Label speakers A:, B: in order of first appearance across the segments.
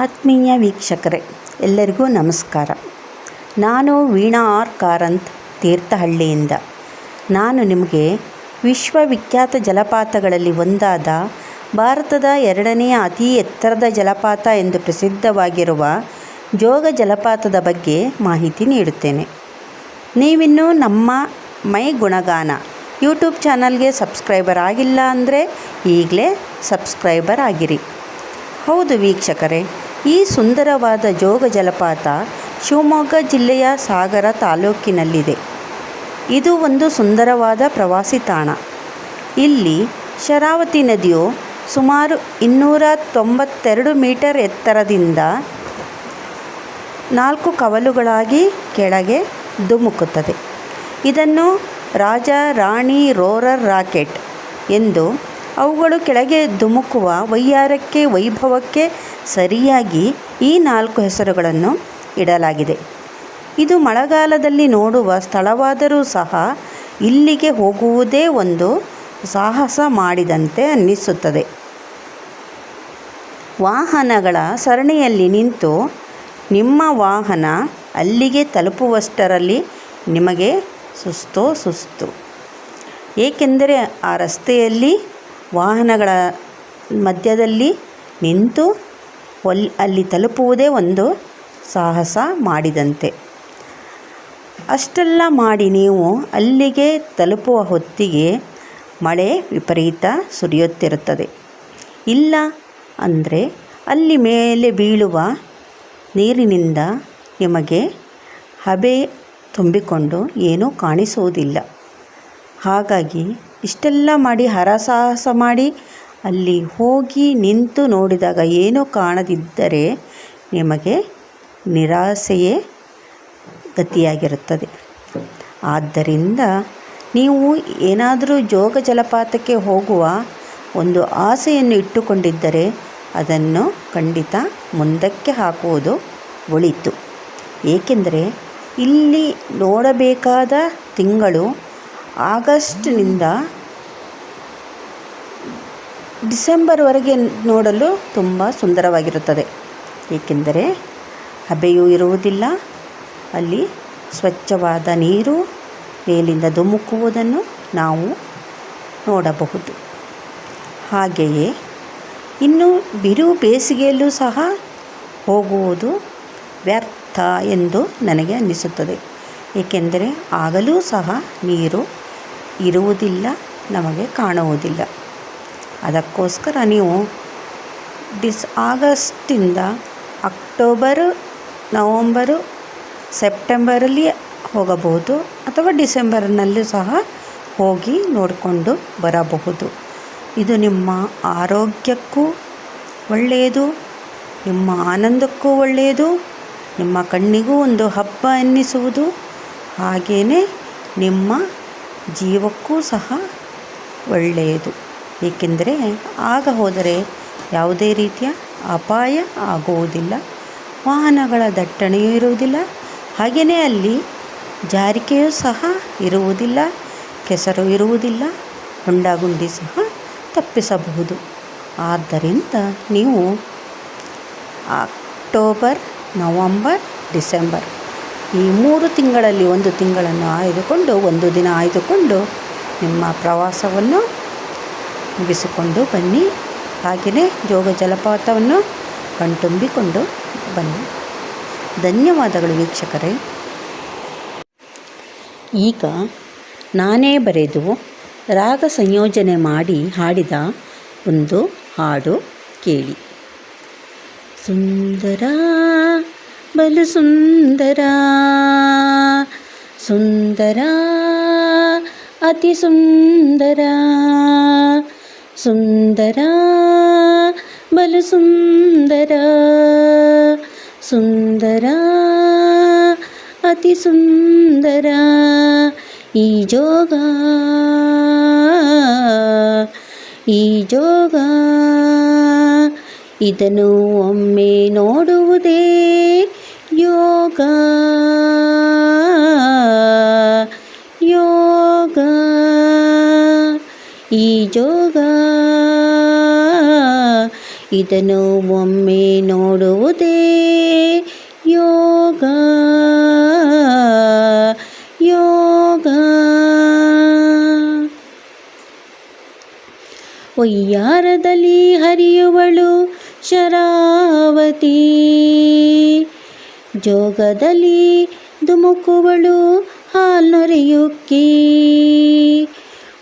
A: ಆತ್ಮೀಯ ವೀಕ್ಷಕರೇ, ಎಲ್ಲರಿಗೂ ನಮಸ್ಕಾರ. ನಾನು ವೀಣಾ ಆರ್ ಕಾರಂತ್ ತೀರ್ಥಹಳ್ಳಿಯಿಂದ. ನಾನು ನಿಮಗೆ ವಿಶ್ವವಿಖ್ಯಾತ ಜಲಪಾತಗಳಲ್ಲಿ ಒಂದಾದ ಭಾರತದ ಎರಡನೆಯ ಅತಿ ಎತ್ತರದ ಜಲಪಾತ ಎಂದು ಪ್ರಸಿದ್ಧವಾಗಿರುವ ಜೋಗ ಜಲಪಾತದ ಬಗ್ಗೆ ಮಾಹಿತಿ ನೀಡುತ್ತೇನೆ. ನೀವಿನ್ನೂ ನಮ್ಮ ಮೈ ಗುಣಗಾನ ಯೂಟ್ಯೂಬ್ ಚಾನಲ್ಗೆ ಸಬ್ಸ್ಕ್ರೈಬರ್ ಆಗಿಲ್ಲ ಅಂದರೆ ಈಗಲೇ ಸಬ್ಸ್ಕ್ರೈಬರ್ ಆಗಿರಿ. ಹೌದು ವೀಕ್ಷಕರೇ, ಈ ಸುಂದರವಾದ ಜೋಗ ಜಲಪಾತ ಶಿವಮೊಗ್ಗ ಜಿಲ್ಲೆಯ ಸಾಗರ ತಾಲೂಕಿನಲ್ಲಿದೆ. ಇದು ಒಂದು ಸುಂದರವಾದ ಪ್ರವಾಸಿ ತಾಣ. ಇಲ್ಲಿ ಶರಾವತಿ ನದಿಯು ಸುಮಾರು ಇನ್ನೂರ ತೊಂಬತ್ತೆರಡು ಮೀಟರ್ ಎತ್ತರದಿಂದ ನಾಲ್ಕು ಕವಲುಗಳಾಗಿ ಕೆಳಗೆ ಧುಮುಕುತ್ತದೆ. ಇದನ್ನು ರಾಜ ರಾಣಿ ರೋರರ್ ರಾಕೆಟ್ ಎಂದು ಅವುಗಳು ಕೆಳಗೆ ಧುಮುಕುವ ವೈಯಾರಕ್ಕೆ, ವೈಭವಕ್ಕೆ ಸರಿಯಾಗಿ ಈ ನಾಲ್ಕು ಹೆಸರುಗಳನ್ನು ಇಡಲಾಗಿದೆ. ಇದು ಮಳೆಗಾಲದಲ್ಲಿ ನೋಡುವ ಸ್ಥಳವಾದರೂ ಸಹ ಇಲ್ಲಿಗೆ ಹೋಗುವುದೇ ಒಂದು ಸಾಹಸ ಮಾಡಿದಂತೆ ಅನ್ನಿಸುತ್ತದೆ. ವಾಹನಗಳ ಸರಣಿಯಲ್ಲಿ ನಿಂತು ನಿಮ್ಮ ವಾಹನ ಅಲ್ಲಿಗೆ ತಲುಪುವಷ್ಟರಲ್ಲಿ ನಿಮಗೆ ಸುಸ್ತೋ ಸುಸ್ತು. ಏಕೆಂದರೆ ಆ ರಸ್ತೆಯಲ್ಲಿ ವಾಹನಗಳ ಮಧ್ಯದಲ್ಲಿ ನಿಂತು ಅಲ್ಲಿ ತಲುಪುವುದೇ ಒಂದು ಸಾಹಸ ಮಾಡಿದಂತೆ. ಅಷ್ಟೆಲ್ಲ ಮಾಡಿ ನೀವು ಅಲ್ಲಿಗೆ ತಲುಪುವ ಹೊತ್ತಿಗೆ ಮಳೆ ವಿಪರೀತ ಸುರಿಯುತ್ತಿರುತ್ತದೆ. ಇಲ್ಲ ಅಂದರೆ ಅಲ್ಲಿ ಮೇಲೆ ಬೀಳುವ ನೀರಿನಿಂದ ನಿಮಗೆ ಹಬೆ ತುಂಬಿಕೊಂಡು ಏನೂ ಕಾಣಿಸುವುದಿಲ್ಲ. ಹಾಗಾಗಿ ಇಷ್ಟೆಲ್ಲ ಮಾಡಿ ಹರಸಾಹಸ ಮಾಡಿ ಅಲ್ಲಿ ಹೋಗಿ ನಿಂತು ನೋಡಿದಾಗ ಏನೂ ಕಾಣದಿದ್ದರೆ ನಿಮಗೆ ನಿರಾಸೆಯೇ ಗತಿಯಾಗಿರುತ್ತದೆ. ಆದ್ದರಿಂದ ನೀವು ಏನಾದರೂ ಜೋಗ ಜಲಪಾತಕ್ಕೆ ಹೋಗುವ ಒಂದು ಆಸೆಯನ್ನು ಇಟ್ಟುಕೊಂಡಿದ್ದರೆ ಅದನ್ನು ಖಂಡಿತ ಮುಂದಕ್ಕೆ ಹಾಕುವುದು ಒಳಿತು. ಏಕೆಂದರೆ ಇಲ್ಲಿ ನೋಡಬೇಕಾದ ತಿಂಗಳು ಆಗಸ್ಟ್ನಿಂದ ಡಿಸೆಂಬರ್ವರೆಗೆ ನೋಡಲು ತುಂಬ ಸುಂದರವಾಗಿರುತ್ತದೆ. ಏಕೆಂದರೆ ಹಬೆಯೂ ಇರುವುದಿಲ್ಲ. ಅಲ್ಲಿ ಸ್ವಚ್ಛವಾದ ನೀರು, ಮೇಲಿಂದ ಧುಮುಕುವುದನ್ನು ನಾವು ನೋಡಬಹುದು. ಹಾಗೆಯೇ ಇನ್ನು ಬಿರು ಬೇಸಿಗೆಯಲ್ಲೂ ಸಹ ಹೋಗುವುದು ವ್ಯರ್ಥ ಎಂದು ನನಗೆ ಅನ್ನಿಸುತ್ತದೆ. ಏಕೆಂದರೆ ಆಗಲೂ ಸಹ ನೀರು ಇರುವುದಿಲ್ಲ, ನಮಗೆ ಕಾಣುವುದಿಲ್ಲ. ಅದಕ್ಕೋಸ್ಕರ ನೀವು ಡಿಸ್ ಆಗಸ್ಟಿಂದ ಅಕ್ಟೋಬರು, ನವಂಬರು, ಸೆಪ್ಟೆಂಬರಲ್ಲಿ ಹೋಗಬಹುದು ಅಥವಾ ಡಿಸೆಂಬರ್ನಲ್ಲೂ ಸಹ ಹೋಗಿ ನೋಡಿಕೊಂಡು ಬರಬಹುದು. ಇದು ನಿಮ್ಮ ಆರೋಗ್ಯಕ್ಕೂ ಒಳ್ಳೆಯದು, ನಿಮ್ಮ ಆನಂದಕ್ಕೂ ಒಳ್ಳೆಯದು, ನಿಮ್ಮ ಕಣ್ಣಿಗೂ ಒಂದು ಹಬ್ಬ ಎನ್ನಿಸುವುದು. ಹಾಗೆಯೇ ನಿಮ್ಮ ಜೀವಕ್ಕೂ ಸಹ ಒಳ್ಳೆಯದು. ಏಕೆಂದರೆ ಆಗ ಹೋದರೆ ಯಾವುದೇ ರೀತಿಯ ಅಪಾಯ ಆಗುವುದಿಲ್ಲ, ವಾಹನಗಳ ದಟ್ಟಣೆಯೂ ಇರುವುದಿಲ್ಲ, ಹಾಗೆಯೇ ಅಲ್ಲಿ ಜಾರಿಕೆಯೂ ಸಹ ಇರುವುದಿಲ್ಲ, ಕೆಸರು ಇರುವುದಿಲ್ಲ ಹೊಂಡಗುಂಡಿ ಸಹ ತಪ್ಪಿಸಬಹುದು. ಆದ್ದರಿಂದ ನೀವು ಅಕ್ಟೋಬರ್, ನವಂಬರ್, ಡಿಸೆಂಬರ್ ಈ ಮೂರು ತಿಂಗಳಲ್ಲಿ ಒಂದು ತಿಂಗಳನ್ನು ಆಯ್ದುಕೊಂಡು ಒಂದು ದಿನ ಆಯ್ದುಕೊಂಡು ನಿಮ್ಮ ಪ್ರವಾಸವನ್ನು ಮುಗಿಸಿಕೊಂಡು ಬನ್ನಿ. ಹಾಗೆಯೇ ಜೋಗ ಜಲಪಾತವನ್ನು ಕಣ್ತುಂಬಿಕೊಂಡು ಬನ್ನಿ. ಧನ್ಯವಾದಗಳು ವೀಕ್ಷಕರೇ. ಈಗ ನಾನೇ ಬರೆದು ರಾಗ ಸಂಯೋಜನೆ ಮಾಡಿ ಹಾಡಿದ ಒಂದು ಹಾಡು ಕೇಳಿ. ಸುಂದರ ಬಲು ಸುಂದರ ಸುಂದರ ಅತಿ ಸುಂದರ ಸುಂದರ ಬಲು ಸುಂದರ ಸುಂದರ ಅತಿ ಸುಂದರ ಈ ಜೋಗ ಈ ಜೋಗ ಇದನ್ನು ಒಮ್ಮೆ ನೋಡುವುದೇ ಯೋಗ. ಯೋಗ. ಈ ಜೋಗ ಇದನ್ನು ಒಮ್ಮೆ ನೋಡುವುದೇ ಯೋಗ. ಯೋಗ. ಒಯ್ಯಾರದಲ್ಲಿ ಹರಿಯುವಳು ಶರಾವತಿ. ಜೋಗದಲ್ಲಿ ಧುಮುಕುವಳು ಹಾಲ್ನೊರೆಯುಕ್ಕಿ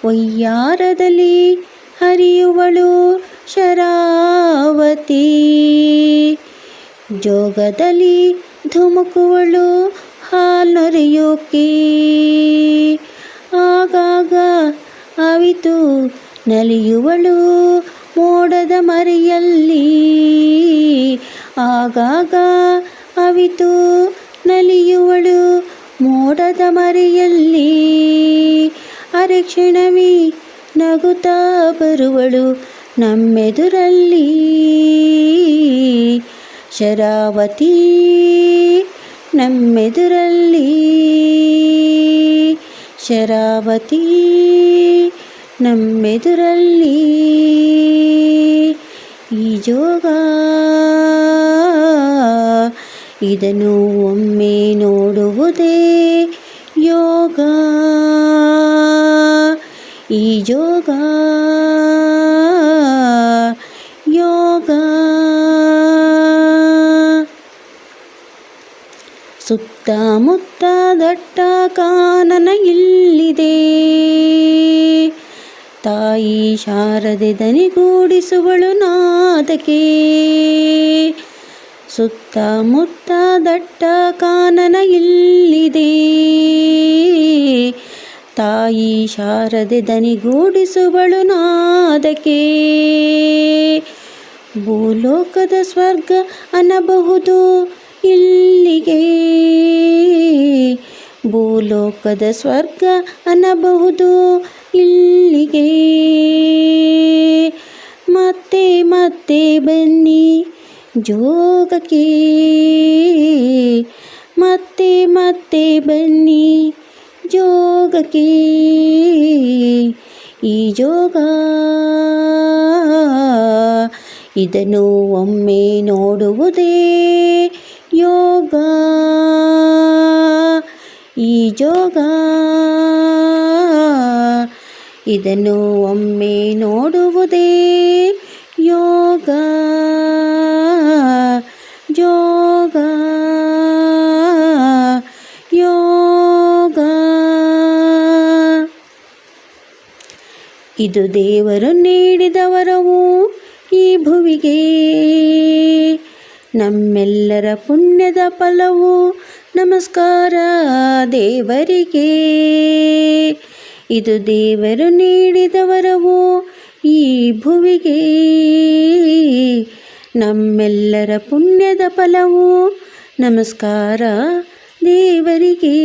A: ಒಯ್ಯಾರದಲ್ಲಿ ಹರಿಯುವಳು ಶರಾವತಿ. ಜೋಗದಲ್ಲಿ ಧುಮುಕುವಳು ಹಾಲ್ನೊರೆಯುಕ್ಕಿ ಆಗಾಗ ಅವಿತು ನಲಿಯುವಳು ಮೋಡದ ಮರೆಯಲ್ಲಿ. ಆಗಾಗ ಅವಿತು ನಲಿಯುವಳು ಮೋಡದ ಮರೆಯಲ್ಲಿ. ಅರೆಕ್ಷಣವೇ ನಗುತ್ತಾ ಬರುವಳು ನಮ್ಮೆದುರಲ್ಲಿ. ಶರಾವತಿ ನಮ್ಮೆದುರಲ್ಲಿ. ಶರಾವತಿ ನಮ್ಮೆದುರಲ್ಲಿ. ಈ ಜೋಗ ಇದನ್ನು ಒಮ್ಮೆ ನೋಡುವುದೇ ಯೋಗ. ಈ ಯೋಗ ಯೋಗ. ಸುತ್ತಮುತ್ತ ದಟ್ಟ ಕಾನನ ಇಲ್ಲಿದೆ. ತಾಯಿ ಶಾರದೆ ದನಿಗೂಡಿಸುವಳು ನಾದಕ್ಕೆ ಸುತ್ತಮುತ್ತ ದಟ್ಟ ಕಾನನ ಇಲ್ಲಿದೆ. ತಾಯಿ ಶಾರದೆ ದನಿಗೂಡಿಸುವಳು ನಾದಕ್ಕೆ. ಭೂಲೋಕದ ಸ್ವರ್ಗ ಅನ್ನಬಹುದು ಇಲ್ಲಿಗೆ. ಭೂಲೋಕದ ಸ್ವರ್ಗ ಅನ್ನಬಹುದು ಇಲ್ಲಿಗೆ. ಮತ್ತೆ ಮತ್ತೆ ಬನ್ನಿ. ಜೋಗಕ್ಕೆ. ಮತ್ತೆ ಮತ್ತೆ ಬನ್ನಿ ಜೋಗಕ್ಕೆ. ಈ ಜೋಗ ಇದನ್ನು ಒಮ್ಮೆ ನೋಡುವುದೇ ಯೋಗ. ಈ ಜೋಗ ಇದನ್ನು ಒಮ್ಮೆ ನೋಡುವುದೇ ಯೋಗ. ಇದು ದೇವರು ನೀಡಿದ ವರವು ಈ ಭುವಿಗೆ. ನಮ್ಮೆಲ್ಲರ ಪುಣ್ಯದ ಫಲವು ನಮಸ್ಕಾರ ದೇವರಿಗೆ. ಇದು ದೇವರು ನೀಡಿದ ವರವು ಈ ಭುವಿಗೆ. ನಮ್ಮೆಲ್ಲರ ಪುಣ್ಯದ ಫಲವು ನಮಸ್ಕಾರ ದೇವರಿಗೆ.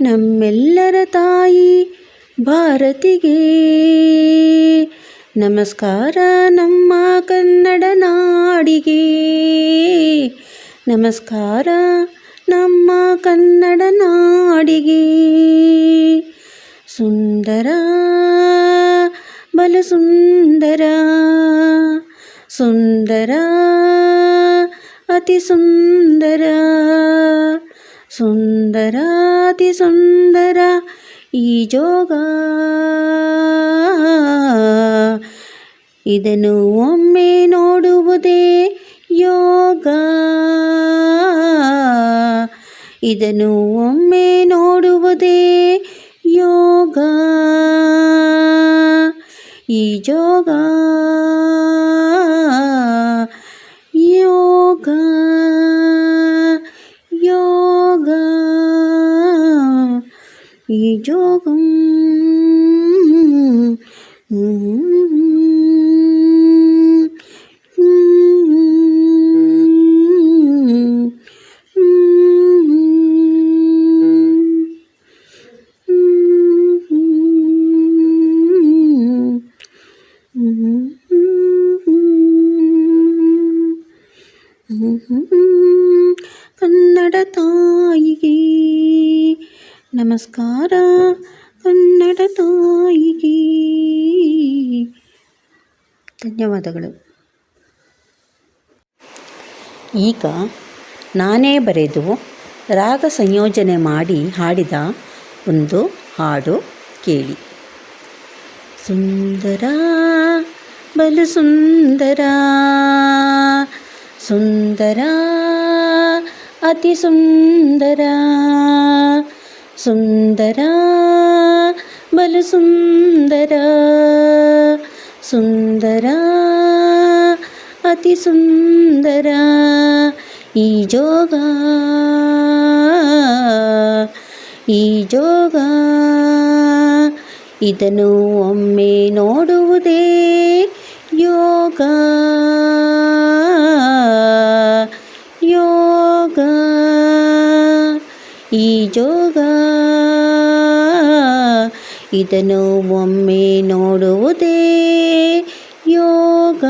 A: ನಮ್ಮೆಲ್ಲರ ತಾಯಿ ಭಾರತಿಗೆ. ನಮಸ್ಕಾರ ನಮ್ಮ ಕನ್ನಡ ನಾಡಿಗೆ. ನಮಸ್ಕಾರ ನಮ್ಮ ಕನ್ನಡ ನಾಡಿಗೆ. ಸುಂದರ ಬಲು ಸುಂದರ ಸುಂದರ ಅತಿ ಸುಂದರ ಸುಂದರ ಅತಿ ಸುಂದರ ಈ ಜೋಗ. ಇದನ್ನು ಒಮ್ಮೆ ನೋಡುವುದೇ ಯೋಗ. ಇದನ್ನು ಒಮ್ಮೆ ನೋಡುವುದೇ ಯೋಗ. ಈ ಜೋಗ. ಈ ಜೋಗಂ ಕನ್ನಡ ನಮಸ್ಕಾರ. ಕನ್ನಡ ತಾಯಿಗೆ. ಧನ್ಯವಾದಗಳು. ಈಗ ನಾನೇ ಬರೆದು ರಾಗ ಸಂಯೋಜನೆ ಮಾಡಿ ಹಾಡಿದ ಒಂದು ಹಾಡು ಕೇಳಿ. ಸುಂದರ, ಬಲು ಸುಂದರ. ಸುಂದರ, ಅತಿ ಸುಂದರ. ಸುಂದರ ಬಲು ಸುಂದರ ಸುಂದರ ಅತಿ ಸುಂದರ ಈ ಜೋಗ ಈ ಜೋಗ ಇದನ್ನು ಒಮ್ಮೆ ನೋಡುವುದೇ ಯೋಗ. ಇದನ್ನು ಒಮ್ಮೆ ನೋಡುವುದೇ ಯೋಗ.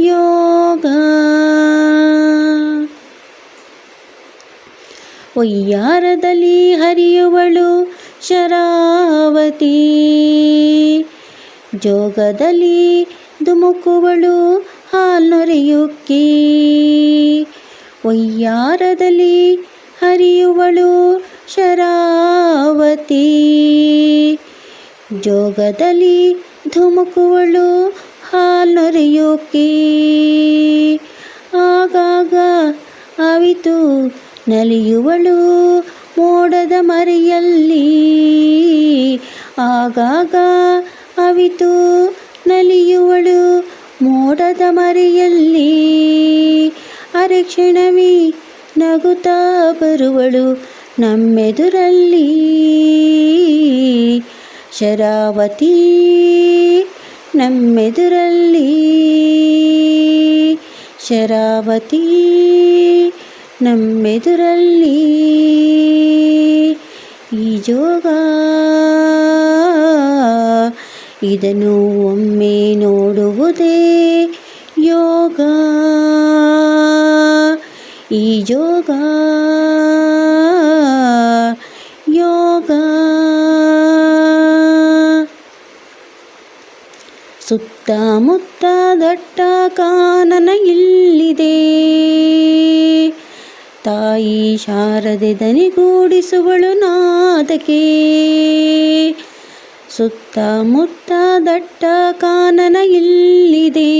A: ಯೋಗ. ಒಯ್ಯಾರದಲ್ಲಿ ಹರಿಯುವಳು ಶರಾವತಿ. ಜೋಗದಲ್ಲಿ ಧುಮುಕುವಳು ಹಾಲ್ನೊರೆಯುಕ್ಕಿ. ಒಯ್ಯಾರದಲ್ಲಿ ಹರಿಯುವಳು ಶರಾವತಿ. ಜೋಗದಲ್ಲಿ ಧುಮುಕುವಳು ಹಾಲೊರೆಯೋಕೆ ಆಗಾಗ ಅವಿತು ನಲಿಯುವಳು ಮೋಡದ ಮರೆಯಲ್ಲಿ. ಆಗಾಗ ಅವಿತು ನಲಿಯುವಳು ಮೋಡದ ಮರೆಯಲ್ಲಿ. ಅರೆ ಕ್ಷಣವೇ ನಗುತ್ತಾ ಬರುವಳು ನಮ್ಮೆದುರಲ್ಲಿ ಶರಾವತಿ ನಮ್ಮೆದುರಲ್ಲಿ ಶರಾವತಿ ನಮ್ಮೆದುರಲ್ಲಿ ಈ ಜೋಗ. ಇದನ್ನು ಒಮ್ಮೆ ನೋಡುವುದೇ ಯೋಗ. ಈ ಜೋಗ ಯೋಗ ಸುತ್ತಮುತ್ತ ದಟ್ಟ ಕಾನನ ಇಲ್ಲಿದೆ. ತಾಯಿ ಶಾರದೆ ದನಿಗೂಡಿಸುವಳು ನಾದಕ್ಕೆ. ಸುತ್ತಮುತ್ತ ದಟ್ಟ ಕಾನನ ಇಲ್ಲಿದೆ.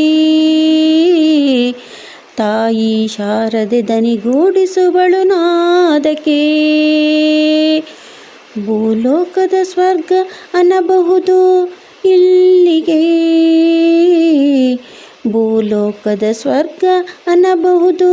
A: ತಾಯಿ ಶಾರದೆ ದನಿಗೂಡಿಸುವಳು ನಾದಕೆ ಭೂಲೋಕದ ಸ್ವರ್ಗ ಅನ್ನಬಹುದು ಇಲ್ಲಿಗೆ. ಭೂಲೋಕದ ಸ್ವರ್ಗ ಅನ್ನಬಹುದು